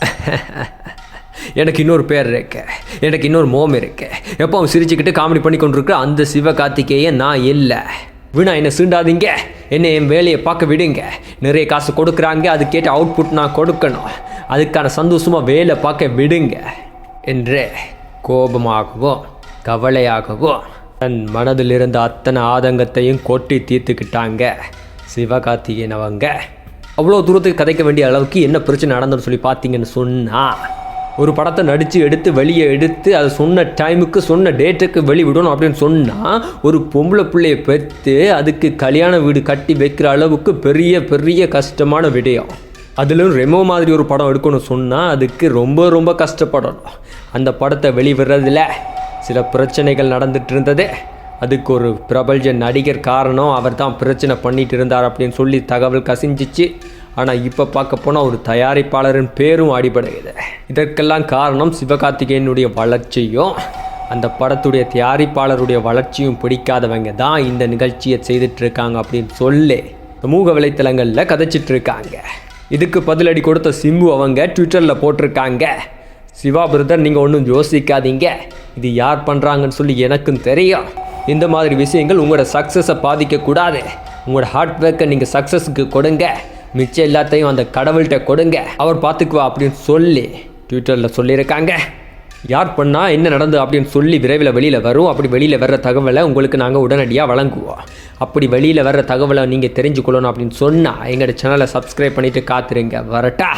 எனக்கு இன்னொரு பேர் இருக்கு. எனக்கு இன்னொரு மோம் இருக்கு. அவன் சிரிச்சுக்கிட்டு காமெடி பண்ணி கொண்டிருக்கிற அந்த சிவகார்த்திகேயன் நான் இல்லை. வீணா என்னை சீண்டாதீங்க. என்னை என் வேலையை பார்க்க விடுங்க. நிறைய காசு கொடுக்குறாங்க. அது கேட்டு அவுட்புட் நான் கொடுக்கணும். அதுக்கான சந்தோஷமாக வேலை பார்க்க விடுங்க என்று கோபமாகவும் கவலையாகவும் தன் மனதில் இருந்த அத்தனை ஆதங்கத்தையும் கொட்டி தீர்த்துக்கிட்டாங்க சிவகார்த்திகேயன் அவங்க. அவ்வளோ தூரத்துக்கு கதைக்க வேண்டிய அளவுக்கு என்ன பிரச்சனை நடந்ததுன்னு சொல்லி பார்த்தீங்கன்னு சொன்னால் ஒரு படத்தை நடித்து எடுத்து வெளியே எடுத்து அதை சொன்ன டைமுக்கு சொன்ன டேட்டுக்கு வெளிவிடணும் அப்படின்னு சொன்னால் ஒரு பொம்பளை பிள்ளையை பெற்று அதுக்கு கல்யாண வீடு கட்டி வைக்கிற அளவுக்கு பெரிய பெரிய கஷ்டமான விடயம். அதிலும் ரெமோ மாதிரி ஒரு படம் எடுக்கணும்னு சொன்னால் அதுக்கு ரொம்ப ரொம்ப கஷ்டப்படணும். அந்த படத்தை வெளிவிடுறதுல சில பிரச்சனைகள் நடந்துட்டு இருந்தது. அதுக்கு ஒரு பிரபல்ஜ நடிகர் காரணம் அவர் தான் பிரச்சனை பண்ணிட்டு இருந்தார் அப்படின்னு சொல்லி தகவல் கசிஞ்சிச்சு. ஆனால் இப்போ பார்க்க போனால் ஒரு தயாரிப்பாளரின் பேரும் அடிபடுகிறது இதற்கெல்லாம் காரணம் சிவகார்த்திகேயனுடைய வளர்ச்சியும் அந்த படத்துடைய தயாரிப்பாளருடைய வளர்ச்சியும் பிடிக்காதவங்க தான் இந்த நிகழ்ச்சியை செய்துட்டு இருக்காங்க அப்படின்னு சொல்லி சமூக வலைத்தளங்களில் கதைச்சிட்டு இருக்காங்க இதுக்கு பதிலடி கொடுத்த சிம்பு அவங்க ட்விட்டரில் போட்டிருக்காங்க. சிவா பிரதர் நீங்கள் ஒன்றும் யோசிக்காதீங்க. இது யார் பண்ணுறாங்கன்னு சொல்லி எனக்கும் தெரியும். இந்த மாதிரி விஷயங்கள் உங்களோட சக்ஸஸை பாதிக்கக்கூடாது. உங்களோட ஹார்ட் ஒர்க்கை நீங்கள் சக்ஸஸுக்கு கொடுங்க. மிச்சம் எல்லாத்தையும் அந்த கடவுள்கிட்ட கொடுங்க. அவர் பார்த்துக்குவா அப்படின்னு சொல்லி ட்விட்டரில் சொல்லியிருக்காங்க. யார் பண்ணால் என்ன நடந்தது அப்படின்னு சொல்லி விரைவில் வெளியில் வரும். அப்படி வெளியில் வர்ற தகவலை உங்களுக்கு நாங்கள் உடனடியாக வழங்குவோம். அப்படி வெளியில் வர்ற தகவலை நீங்கள் தெரிஞ்சுக்கொள்ளணும் அப்படின்னு சொன்னால் எங்களோட சேனலை சப்ஸ்கிரைப் பண்ணிவிட்டு காத்துருங்க. வரட்டா?